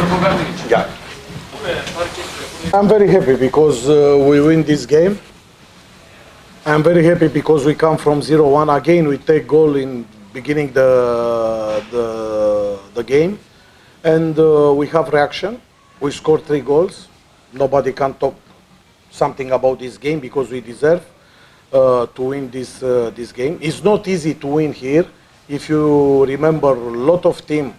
etmiyor. I'm very happy because uh, we win this game. I'm very happy because we come from 0-1 again. We take goal in beginning the the the game, and uh, we have reaction. We score three goals. Nobody can talk something about this game because we deserve uh, to win this uh, this game. It's not easy to win here. If you remember, a lot of team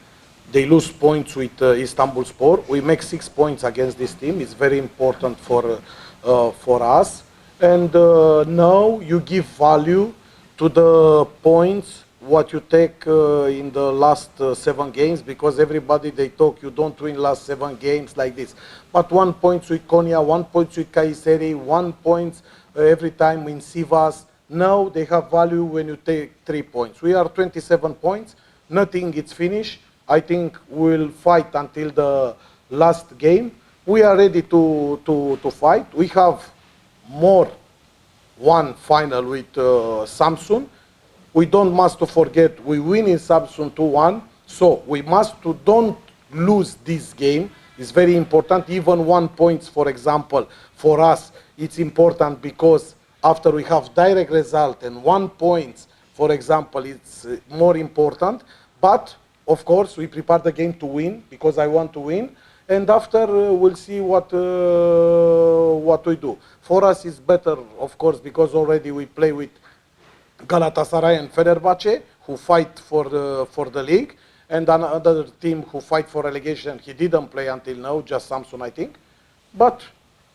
they lose points with uh, Istanbul Sport. We make six points against this team. It's very important for uh, uh, for us. And uh, now you give value to the points what you take uh, in the last seven games because everybody they talk you don't win last seven games like this. But one point with Konya, one point with Kayseri, one point every time in Sivas. Now they have value when you take three points. We are 27 points. Nothing is finished. I think we'll fight until the last game. We are ready to, to, to fight. We have more one final with uh, Samsung. We don't must to forget we win in Samsung 2-1. So we must to don't lose this game. It's very important. Even one points, for example, for us, it's important because after we have direct result and one point, for example, it's uh, more important. But of course, we prepare the game to win because I want to win. And after uh, we'll see what uh, what we do. For us, it's better, of course, because already we play with Galatasaray and Fenerbahce, who fight for the for the league, and another team who fight for relegation. He didn't play until now, just Samsung, I think. But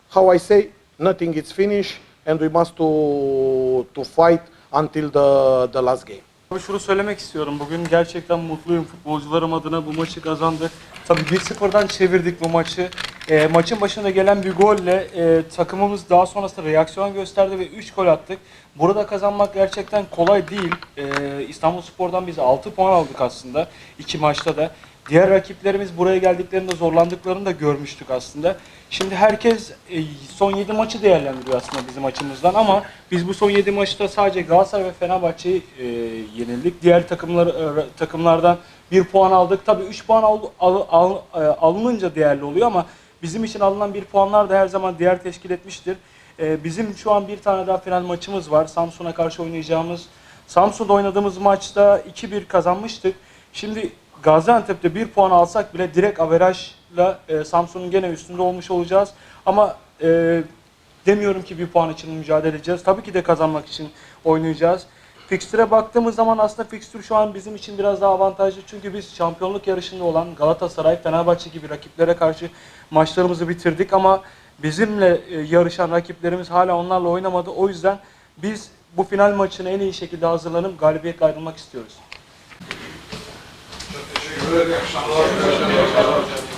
how I say, nothing is finished, and we must to to fight until the the last game. Abi şunu söylemek istiyorum. Bugün gerçekten mutluyum. Futbolcularım adına bu maçı kazandık. Tabii 1-0'dan çevirdik bu maçı. E, maçın başında gelen bir golle e, takımımız daha sonrasında reaksiyon gösterdi ve 3 gol attık. Burada kazanmak gerçekten kolay değil. E, İstanbul Spor'dan biz 6 puan aldık aslında iki maçta da. Diğer rakiplerimiz buraya geldiklerinde zorlandıklarını da görmüştük aslında. Şimdi herkes e, son 7 maçı değerlendiriyor aslında bizim açımızdan ama biz bu son 7 maçta sadece Galatasaray ve Fenerbahçe'yi e, yenildik. Diğer takımlar e, takımlardan 1 puan aldık. Tabii 3 puan al, al, al, e, alınınca değerli oluyor ama bizim için alınan 1 puanlar da her zaman değer teşkil etmiştir. Bizim şu an bir tane daha final maçımız var. Samsun'a karşı oynayacağımız. Samsun'da oynadığımız maçta 2-1 kazanmıştık. Şimdi Gaziantep'te 1 puan alsak bile direkt averajla e, Samsun'un gene üstünde olmuş olacağız. Ama e, demiyorum ki bir puan için mücadele edeceğiz. Tabii ki de kazanmak için oynayacağız. Fikstüre baktığımız zaman aslında fikstür şu an bizim için biraz daha avantajlı. Çünkü biz şampiyonluk yarışında olan Galatasaray, Fenerbahçe gibi rakiplere karşı maçlarımızı bitirdik ama bizimle e, yarışan rakiplerimiz hala onlarla oynamadı. O yüzden biz bu final maçına en iyi şekilde hazırlanıp galibiyetle ayrılmak istiyoruz. Teşekkür ederim.